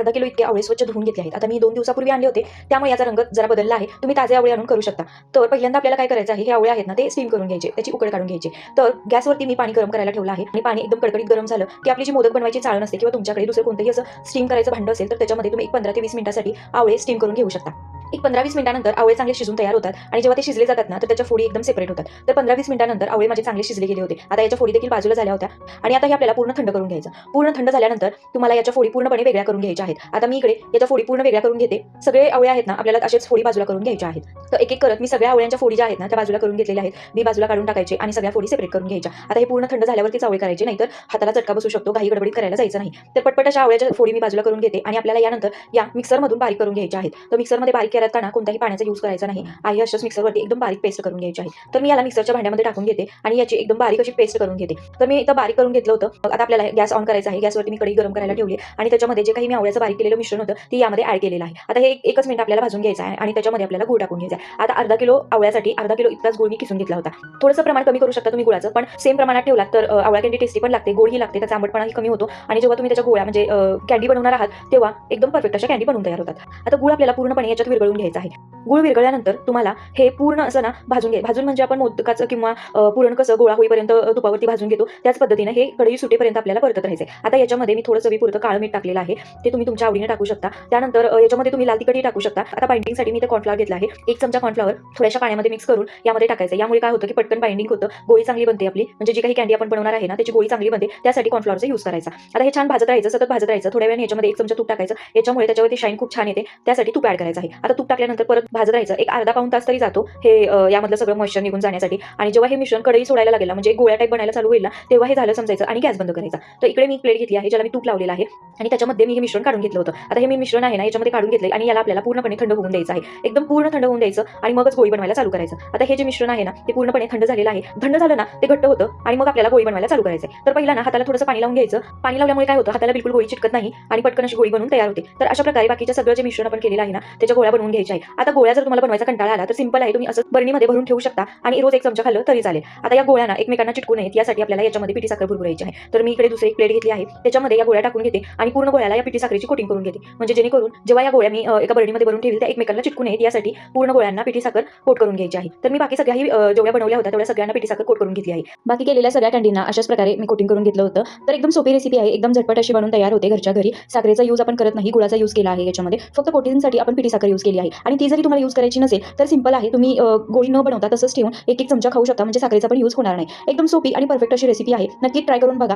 अर्धा किलो इतके आवळे स्वच्छ धुवून घेतले आहेत. आता मी दोन दिवसापूर्वी आणले होते. त्यामुळे याचा रंग जरा बदलला आहे. तुम्ही ताजे आवळे आणून करू शकता. तर पहिल्यांदा आपल्याला काय करायचं आहे? हे आवळे आहेत ना ते स्टीम करून घ्यायचे. त्याची उकड काढून घ्यायची. तर गॅसवरती मी पाणी गरम करायला ठेवलं आहे. आणि पाणी एकदम कडकडीत गरम झालं की आपली जी मोदक बनवायची चाळ नसते किंवा तुमच्याकडे दुसरं कोणतंही असं स्टीम करायचं भांडं असेल तर त्याच्यामध्ये तुम्ही एक पंधरा ते वीस मिनिटासाठी आवळे स्टीम करून घेऊ शकता. एक पंधरा वीस मिनिटानंतर आवळे चांगले शिजून तयार होतात आणि जेव्हा ते शिजले जातात ना तर त्याच्या फोडी एकदम सेपरेट होतात. तर पंधरा वीस मिनिटानंतर आवळे माझे चांगले शिजले गेले होते. आता याच्या फोडी देखील बाजूला झाल्या होत्या. आणि आता हे आपल्याला पूर्ण थंड करून घ्यायचं. पूर्ण थंड झाल्यानंतर तुम्हाला याच्या फोडी पूर्णपणे वेगळ्या करून घ्यायच्या आहेत. आता मी इकडे याच्या फोडी पूर्ण वेगळ्या करून घेते. सगळे आवळे आहेत ना आपल्याला असेच फोडी बाजूला करून घ्यायच्या आहेत. तर एक एक करत मी सगळ्या आवळ्यांच्या फोडी ज्या आहेत ना त्या बाजूला करून घेतलेल्या आहेत. मी बाजूला काढून टाकायचे आणि सगळ्या फोडी सेपरेट करून घ्यायच्या. आता हे पूर्ण थंड झाल्यावरतीच आवळे करायचे नाहीतर हाताला चटका बसू शकतो काही गडबडीत करायला जायचं नाही. तर पटपट अशा आवळ्याच्या फोडी मी बाजूला करून घेते आणि आपल्याला यानंतर या मिक्सरमधून बारीक करून घ्यायच्या आहेत. तर मिक्सरमध्ये बारीक करताना कोणत्याही पाण्याचा यूज करायचा नाही. आहे अशाच मिक्सरवरती एकदम बारीक पेस्ट करून घ्यायची आहे. तर मी याला मिक्सरच्या भांड्यामध्ये टाकून घेते आणि याची एकदम बारीक अशी पेस्ट करून घेते. तर मी इथं बारीक करून घेतलं होतं. आता आपल्याला गॅस ऑन करायचा आहे. गॅसवरती मी कढई गरम करायला ठेवली आहे. आणि त्याच्यामध्ये जे काही मी आवळ्याचं बारीक केलेलं मिश्रण होतं ते यामध्ये ॲड केलेलं आहे. आता हे एकच मिनिट आपल्याला भाजून घ्यायचं आहे आणि त्याच्यामध्ये आपल्याला गुळ टाकून घ्यायचा आहे. आता अर्धा किलो आवळ्यासाठी अर्धा किलो इतकाच गुळ मी किसून घेतला होता. थोडंसं प्रमाण कमी करू शकता तुम्ही गुळाचं पण सेम प्रमाणात ठेवलात तर आवळ्या आवळा कॅन्डी टेस्टी पण लागते गोळही लागते त्याचा आंबटपणाही कमी होतो. आणि जेव्हा तुम्ही त्याच्या गोळ्या म्हणजे कॅन्डी बनवणार आहात तेव्हा एकदम परफेक्ट अशा कॅन्डी बनवून तयार होतात. आता गुळ आपल्याला पूर्णपणे याच्यात विरघळून घ्यायचा आहे गुळ विरघळल्यानंतर तुम्हाला हे पूर्ण असं ना भाजून घे. भाजून म्हणजे आपण मोदकाचं किंवा पुरण कसं गोळा होईपर्यंत तुपावरती भाजून घेतो त्याच पद्धतीने हे कढई सुटेपर्यंत आपल्याला परतत राहायचे आता याच्यामध्ये मी थोडं चवीपुरतं काळ मीठ टाकलेलं आहे. ते तुम्ही तुमच्या आवडीने टाकू शकता. त्यानंतर याच्यामध्ये तुम्ही लाल तिखटही टाकू शकता. आता बाइंडिंगसाठी मी ते कॉर्नफ्लॉवर घेतला आहे. एक चमचा कॉर्नफ्लॉवर थोड्याशा पाण्यामध्ये मिक्स करून यामध्ये टाकायचं. यामुळे काय होतं की पटकन बाइंडिंग होतं. गोळी चांगली बनते आपली. म्हणजे जी काही कॅन्डी आपण बनवणार आहे ना त्याची गोळी चांगली बनते. त्यासाठी कॉर्नफ्लॉवरचा यूज करायचा. आता हे छान भाजत राहायचं सतत भाजत राहायचं. थोड्या वेळाने याच्यामध्ये एक चमचा तूप टाकायचं. याच्यामुळे त्याच्यावरती शाईन खूप छान येते. त्यासाठी तूप ॲड करायचं आहे. आता तूप टाकल्यानंतर परत भाजत राहायचं. एक अर्धा पाऊन तास तरी जातो हे यामधलं सगळं मॉइश्चर निघून जाण्यासाठी. आणि जेव्हा हे मिश्रण कढई सोडायला लागेल म्हणजे गोळ्या टाईप बनायला चालू होईल तेव्हा हे झालं समजायचं आणि गॅस बंद करायचा. तर इकडे मी प्लेट घेतली आहे ज्याला मी तूप लावलेलं आहे. आणि त्याच्यामध्ये मी हे मिश्रण काढून घेतलं होतं. आता हे मी मिश्रण आहे ना याच्यामध्ये काढून घेतले आणि याला आपल्याला पूर्णपणे थंड होऊन द्यायचं आहे. एकदम पूर्ण थंड होऊन द्यायचं आणि मगच गोळी बनवायला चालू करायचं. आता हे जे मिश्रण आहे ना ते पूर्णपणे थंड झालेलं आहे. थंड झालं ना ते घट्ट होतं आणि मग आपल्याला गोळी बनवायला चालू करायचं आहे. तर पहिला ना हाताला थोडंसं पाणी लावून घ्यायचं. पाणी लावल्यामुळे काय होतं हाताला बिलकुल गोळी चिटकत नाही आणि पटकन अशी गोळी बनवून तयार होते. तर अशा प्रकारे बाकीच्या सगळं जे मिश्रण आपण केलेलं आहे ना त्याच्या गोळ्या बनवून घ्यायच्या आहे. आता गोळ्या जर तुम्हाला बनवायचा कंटाळा आला तर सिंपल आहे. तुम्ही असं बरणीमध्ये भरून ठेवू शकता आणि रोज एक चमचा खाल्लं तरी चालेल. आता या गोळ्यांना एकमेकांना चिटकू नयेत. यासाठी आपल्याला याच्यामध्ये पिठी साखर भरभरायची आहे. तर मी इकडे दुसरी एक प्लेट घेतली आहे. त्याच्यामध्ये या गोळ्या टाकून घेते आणि पूर्ण गोळ्याला या पिठी साखरेची कोटिंग करून घेते. म्हणजे जेणेकरून जेव्हा या गोळ्या मी एका बरणीमध्ये भरून ठेवली त्या एकमेकांना चिटकू नयेत. यासाठी पूर्ण गोळ्यांना पिठी साखर कोट करून घ्यायची आहे. तर मी बाकी सगळ्याही जेवढ्या बनवल्या होत्या तेवढ्या सगळ्यांना पिठी साखर कोट करून घेतली आहे. बाकी केलेल्या सगळ्या कॅन्डीना अशाच प्रकारे मी कोटिंग करून घेतलं होतं. तर एकदम सोपी रेसिपी आहे. एकदम झटपट अशी बनवून तयार होते घरच्या घरी. साखरेचा यूज आपण करत नाही. गुळाचा यूज केला आहे याच्यामध्ये. फक्त कोटिंगसाठी आपण पिठी साखर यूज केली आहे. आणि ती जरी तुम्हाला यूज करायची नसेल तर सिंपल आहे. तुम्ही गोळी न बनवता तसंच ठेवून एक एक चमचा खाऊ शकता. म्हणजे साखरेचा पण यूज होणार नाही. एकदम सोपी आणि परफेक्ट अशी रेसिपी आहे. नक्की ट्राय करून बघा.